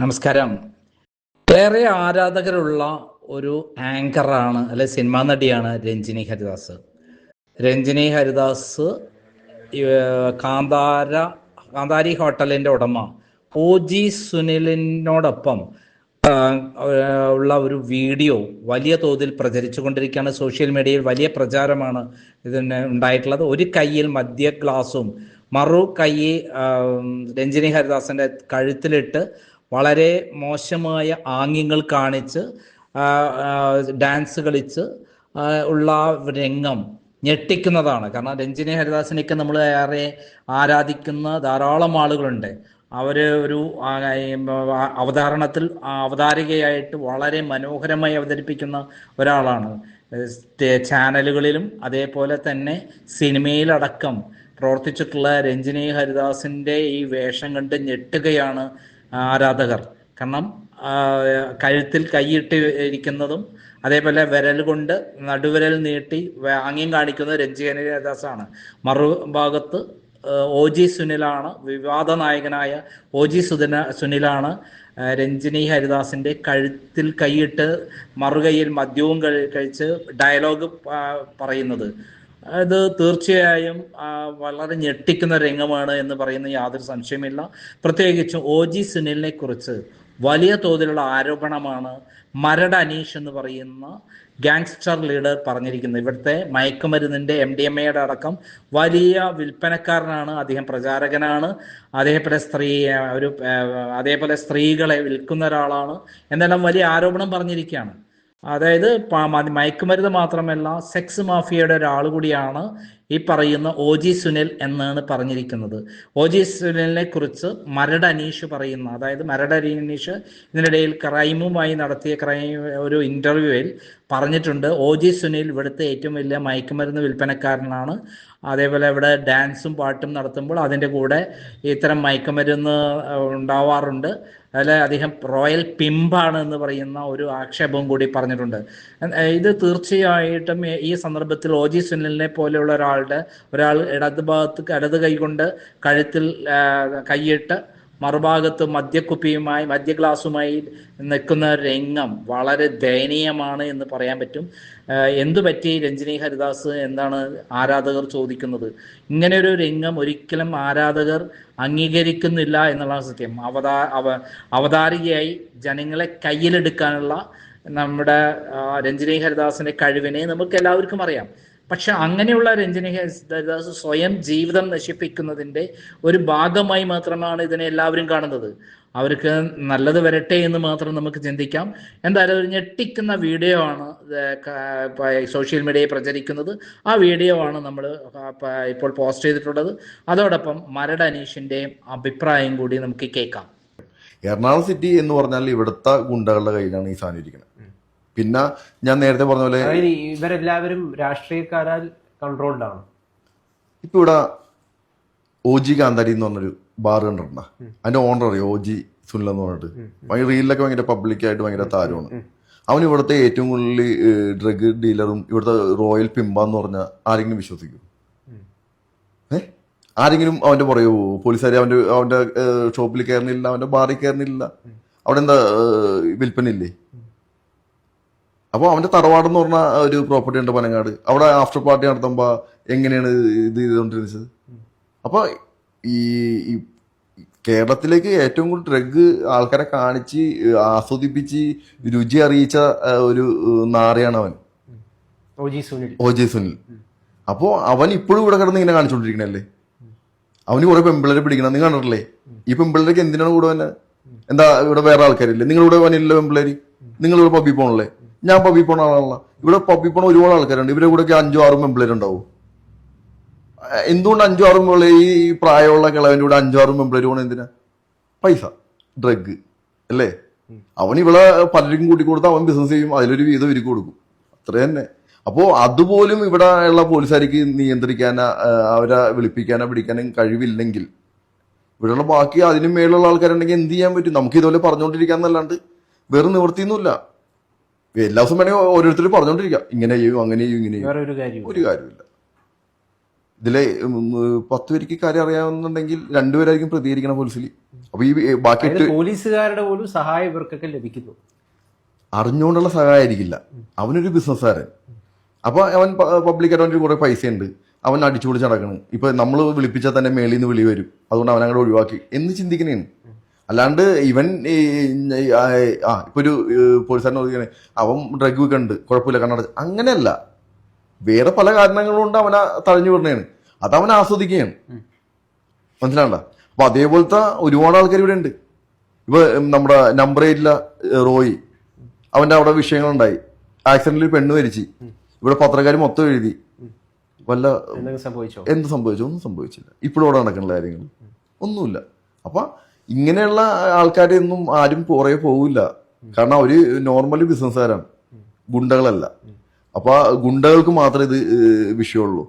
നമസ്കാരം. ഏറെ ആരാധകരുള്ള ഒരു ആങ്കറാണ് അല്ലെ സിനിമാ നടിയാണ് രഞ്ജിനി ഹരിദാസ്. രഞ്ജിനി ഹരിദാസ് കാന്താര കാന്താരി ഹോട്ടലിന്റെ ഉടമ. ഒ ജി സുനിലിനോടൊപ്പം ഉള്ള ഒരു വീഡിയോ വലിയ തോതിൽ പ്രചരിച്ചു കൊണ്ടിരിക്കുകയാണ് സോഷ്യൽ മീഡിയയിൽ വലിയ പ്രചാരമാണ് ഇതിന് ഉണ്ടായിട്ടുള്ളത്. ഒരു കയ്യിൽ മദ്യ ഗ്ലാസും മറു കൈ രഞ്ജിനി ഹരിദാസിന്റെ കഴുത്തിലിട്ട് വളരെ മോശമായ ആംഗ്യങ്ങൾ കാണിച്ച് ഡാൻസ് കളിച്ച് ഉള്ള രംഗം ഞെട്ടിക്കുന്നതാണ്. കാരണം രഞ്ജിനി ഹരിദാസിനെയൊക്കെ നമ്മൾ ഏറെ ആരാധിക്കുന്ന ധാരാളം ആളുകളുണ്ട്. അവർ ഒരു അവതാരണത്തിൽ അവതാരികയായിട്ട് വളരെ മനോഹരമായി അവതരിപ്പിക്കുന്ന ഒരാളാണ്. ചാനലുകളിലും അതേപോലെ തന്നെ സിനിമയിലടക്കം പ്രവർത്തിച്ചിട്ടുള്ള രഞ്ജിനി ഹരിദാസിന്റെ ഈ വേഷം കണ്ട് ഞെട്ടുകയാണ് ആരാധകർ. കാരണം കഴുത്തിൽ കൈയിട്ട് ഇരിക്കുന്നതും അതേപോലെ വിരൽ കൊണ്ട് നടുവിരൽ നീട്ടി ആംഗ്യം കാണിക്കുന്നത് രഞ്ജിനി ഹരിദാസാണ് മറുഭാഗത്ത് ഒ ജി സുനിലാണ് വിവാദ നായകനായ ഒ ജി സുധന സുനിലാണ് രഞ്ജിനി ഹരിദാസിന്റെ കഴുത്തിൽ കൈയിട്ട് മറുകൈയിൽ മദ്യവും കഴി- കഴിച്ച് ഡയലോഗ് പറയുന്നത്. അത് തീർച്ചയായും വളരെ ഞെട്ടിക്കുന്ന രംഗമാണ് എന്ന് പറയുന്ന യാതൊരു സംശയമില്ല പ്രത്യേകിച്ചും ഒ. ജി. സുനിലിനെ കുറിച്ച് വലിയ തോതിലുള്ള ആരോപണമാണ് മരട് അനീഷ് എന്ന് പറയുന്ന ഗാങ്സ്റ്റർ ലീഡർ പറഞ്ഞിരിക്കുന്നത്. ഇവിടുത്തെ മയക്കുമരുന്നിന്റെ എം ഡി എം എയുടെ അടക്കം വലിയ വിൽപ്പനക്കാരനാണ് അദ്ദേഹം പ്രചാരകനാണ് അതേപോലെ സ്ത്രീ ഒരു അതേപോലെ സ്ത്രീകളെ വിൽക്കുന്ന ഒരാളാണ് എന്നെല്ലാം വലിയ ആരോപണം പറഞ്ഞിരിക്കുകയാണ്. അതായത് മയക്കുമരുന്ന് മാത്രമല്ല സെക്സ് മാഫിയയുടെ ഒരാൾ കൂടിയാണ് ഈ പറയുന്ന ഒ ജി സുനിൽ എന്നാണ് പറഞ്ഞിരിക്കുന്നത്. ഒ ജി സുനിലിനെ കുറിച്ച് മരട് അനീഷ് പറയുന്ന അതായത് മരട് അനീഷ് ഇതിനിടയിൽ ക്രൈമുമായി നടത്തിയ ക്രൈം ഒരു ഇന്റർവ്യൂവിൽ പറഞ്ഞിട്ടുണ്ട്. ഒ ജി സുനിൽ ഇവിടുത്തെ ഏറ്റവും വലിയ മയക്കുമരുന്ന് വിൽപ്പനക്കാരനാണ്. അതേപോലെ ഇവിടെ ഡാൻസും പാട്ടും നടത്തുമ്പോൾ അതിന്റെ കൂടെ ഇത്തരം മയക്കുമരുന്ന് ഉണ്ടാവാറുണ്ട്. അതിൽ അദ്ദേഹം റോയൽ പിമ്പാണ് എന്ന് പറയുന്ന ഒരു ആക്ഷേപവും കൂടി പറഞ്ഞിട്ടുണ്ട്. ഇത് തീർച്ചയായിട്ടും ഈ- സന്ദർഭത്തിൽ ഒ ജി സുനിലിനെ പോലെയുള്ള ഒരാളുടെ ഒരാൾ ഇടത് ഭാഗത്ത് ഇടത് കൈ കൊണ്ട് കഴുത്തിൽ കൈയിട്ട് മറുഭാഗത്ത് മദ്യക്കുപ്പിയുമായി മദ്യ ഗ്ലാസുമായി നിൽക്കുന്ന രംഗം വളരെ ദയനീയമാണ് എന്ന് പറയാൻ പറ്റും. എന്തു പറ്റി രഞ്ജിനി ഹരിദാസ് എന്താണ് ആരാധകർ ചോദിക്കുന്നത്. ഇങ്ങനെ ഒരു രംഗം ഒരിക്കലും ആരാധകർ അംഗീകരിക്കുന്നില്ല എന്നുള്ള സത്യം. അവതാ അവ അവതാരികയായി ജനങ്ങളെ കയ്യിലെടുക്കാനുള്ള നമ്മുടെ രഞ്ജിനി ഹരിദാസിന്റെ കഴിവിനെ നമുക്ക് എല്ലാവർക്കും അറിയാം. പക്ഷെ അങ്ങനെയുള്ള രഞ്ജനി ഹരിദാസ് സ്വയം ജീവിതം നശിപ്പിക്കുന്നതിന്റെ ഒരു ഭാഗമായി മാത്രമാണ് ഇതിനെ എല്ലാവരും കാണുന്നത്. അവർക്ക് നല്ലത് വരട്ടെ എന്ന് മാത്രം നമുക്ക് ചിന്തിക്കാം. എന്തായാലും ഒരു ഞെട്ടിക്കുന്ന വീഡിയോ ആണ് സോഷ്യൽ മീഡിയയിൽ പ്രചരിക്കുന്നത്. ആ വീഡിയോ ആണ് നമ്മൾ ഇപ്പോൾ പോസ്റ്റ് ചെയ്തിട്ടുള്ളത്. അതോടൊപ്പം മരട് അനീഷിന്റെയും അഭിപ്രായം കൂടി നമുക്ക് കേൾക്കാം. എറണാകുളം സിറ്റി എന്ന് പറഞ്ഞാൽ ഇവിടുത്തെ ഗുണ്ടകളുടെ കയ്യിലാണ് ഈ സാധനം ഇരിക്കുന്നത്. പിന്നെ ഞാൻ നേരത്തെ പറഞ്ഞ പോലെ ഇവരെല്ലാവരും രാഷ്ട്രീയക്കാരാൽ കൺട്രോൾഡ് ആണ്. ഇപ്പൊ ഇവിടെ ഒ ജി കാന്താരി എന്ന് പറഞ്ഞൊരു ബാർ കണ്ടിട്ടുണ്ട? അതിന്റെ ഓണർ അറിയോ? ഒ ജി സുനിൽ എന്ന് പറഞ്ഞിട്ട്. ഭയങ്കര റീലിലൊക്കെ ഭയങ്കര പബ്ലിക്കായിട്ട് ഭയങ്കര താരമാണ്. അവൻ ഇവിടുത്തെ ഏറ്റവും കൂടുതൽ ഡ്രഗ് ഡീലറും ഇവിടുത്തെ റോയൽ പിമ്പ എന്ന് പറഞ്ഞ ആരെങ്കിലും വിശ്വസിക്കും? ഏ? ആരെങ്കിലും അവന്റെ പറയൂ പോലീസുകാർ അവന്റെ അവന്റെ ഷോപ്പിൽ കയറുന്നില്ല അവന്റെ ബാറിൽ കയറുന്നില്ല അവിടെ എന്താ വിൽപ്പനയില്ലേ? അപ്പോൾ അവന്റെ തറവാട് എന്ന് പറഞ്ഞ ഒരു പ്രോപ്പർട്ടി ഉണ്ട് പനങ്ങാട്. അവിടെ ആഫ്റ്റർ പാർട്ടി നടത്തുമ്പോ എങ്ങനെയാണ് ഇത് ചെയ്തുകൊണ്ടിരുന്നത്? അപ്പൊ ഈ കേരളത്തിലേക്ക് ഏറ്റവും കൂടുതൽ ഡ്രഗ് ആൾക്കാരെ കാണിച്ച് ആസ്വദിപ്പിച്ച് രുചി അറിയിച്ച ഒരു നാറിയാണ് അവൻ. O J Sunil. അപ്പോൾ അവൻ ഇപ്പോഴും ഇവിടെ കിടന്ന് ഇങ്ങനെ കാണിച്ചുകൊണ്ടിരിക്കണല്ലേ അവന് കുറെ പെമ്പിള്ളേരെ പിടിക്കണം. നിങ്ങൾ കണ്ടിട്ടില്ലേ? ഈ പെമ്പിള്ളേർക്ക് എന്തിനാണ് കൂടെ വന്നെ? എന്താ ഇവിടെ വേറെ ആൾക്കാരില്ലേ? നിങ്ങളിവിടെ വനില്ല പെമ്പിള്ളേര്? നിങ്ങളിവിടെ പബ്ബി പോണല്ലേ? ഞാൻ പബ്ബി പോണ ആളാണല്ലോ. ഇവിടെ പബ്ബി പോണ ഒരുപാട് ആൾക്കാരുണ്ട്. ഇവരെ കൂടെ അഞ്ചോ ആറും മെമ്പിളർ ഉണ്ടാവും എന്തുകൊണ്ട് അഞ്ചോ ആറും പിള്ളേർ ഈ പ്രായമുള്ള കിളവന്റെ കൂടെ അഞ്ചോ ആറും മെമ്പിളർ പോണ എന്തിനാ? പൈസ. ഡ്രഗ്. അല്ലേ? അവൻ ഇവിടെ പലരും കൂട്ടി കൊടുത്ത് അവൻ ബിസിനസ് ചെയ്യും. അതിലൊരു വീതം ഇവർക്ക് കൊടുക്കും. അത്ര തന്നെ. അപ്പോൾ അതുപോലും ഇവിടെ ഉള്ള പോലീസുകാർക്ക് നിയന്ത്രിക്കാനോ അവരെ വിളിപ്പിക്കാനോ പിടിക്കാനും കഴിവില്ലെങ്കിൽ ഇവിടെയുള്ള ബാക്കി അതിനും മേലുള്ള ആൾക്കാരുണ്ടെങ്കിൽ എന്ത് ചെയ്യാൻ പറ്റും? നമുക്ക് ഇതുപോലെ പറഞ്ഞുകൊണ്ടിരിക്കാന്നല്ലാണ്ട് വേറെ നിവൃത്തിയൊന്നുമില്ല. എല്ലാ ദിവസം വേണമെങ്കിൽ ഓരോരുത്തർ പറഞ്ഞുകൊണ്ടിരിക്കാം ഇങ്ങനെ ചെയ്യും അങ്ങനെ ചെയ്യും ഇങ്ങനെ ചെയ്യും. വേറെ ഒരു കാര്യം ഒരു കാര്യമില്ല ഇതിലെ പത്ത് പേർക്ക് കാര്യം അറിയാവുന്നുണ്ടെങ്കിൽ രണ്ടുപേരായിരിക്കും പ്രതികരിക്കണം പോലീസിൽ അപ്പൊ ഈ ബാക്കി പോലീസുകാരുടെ പോലും സഹായം ഇവർക്കൊക്കെ ലഭിക്കുന്നു. അറിഞ്ഞുകൊണ്ടുള്ള സഹായമായിരിക്കില്ല. അവനൊരു ബിസിനസ്സുകാരൻ. അപ്പൊ അവൻ പബ്ലിക് അവന്റെ കുറെ പൈസ ഉണ്ട് അവൻ അടിച്ചു പൊളിച്ച് നടക്കണ്. ഇപ്പൊ നമ്മൾ വിളിപ്പിച്ചാൽ തന്നെ മേളിൽ നിന്ന് വിളി വരും. അതുകൊണ്ട് അവൻ അങ്ങോട്ട് ഒഴിവാക്കി. എന്ന് ചിന്തിക്കണേണ്. അല്ലാണ്ട് ഇവൻ ആ, ഇപ്പൊ ഒരു പോലീസുകാരൻ അവൻ ഡ്രഗ് വിൽക്കുന്നുണ്ട് കുഴപ്പമില്ല കണ്ണടച്ച്. അങ്ങനെയല്ല. വേറെ പല കാരണങ്ങളും കൊണ്ട് അവനെ തഴഞ്ഞു വിടണേണ് അത് അവൻ ആസ്വദിക്കുകയാണ്. മനസ്സിലാണ്ട അപ്പൊ അതേപോലത്തെ ഒരുപാട് ആൾക്കാർ ഇവിടെ ഉണ്ട് ഇപ്പൊ നമ്മുടെ നമ്പർ ഏറ്റില്ല റോയി. അവന്റെ അവിടെ വിഷയങ്ങളുണ്ടായി. ആക്സിഡന്റിൽ പെണ്ണ് മരിച്ച്. ഇവിടെ പത്രക്കാർ മൊത്തം എഴുതി. വല്ല എന്ത് സംഭവിച്ചു? ഒന്നും സംഭവിച്ചില്ല. ഇപ്പോഴും അവിടെ നടക്കുന്ന കാര്യങ്ങൾ. ഒന്നുമില്ല. അപ്പൊ ഇങ്ങനെയുള്ള ആൾക്കാരെ ഒന്നും ആരും പുറകെ പോവില്ല. കാരണം അവർ നോർമലി ബിസിനസ്സുകാരാണ് ഗുണ്ടകളല്ല. അപ്പൊ ഗുണ്ടകൾക്ക് മാത്രമേ ഇത് വിഷയമുള്ളൂ.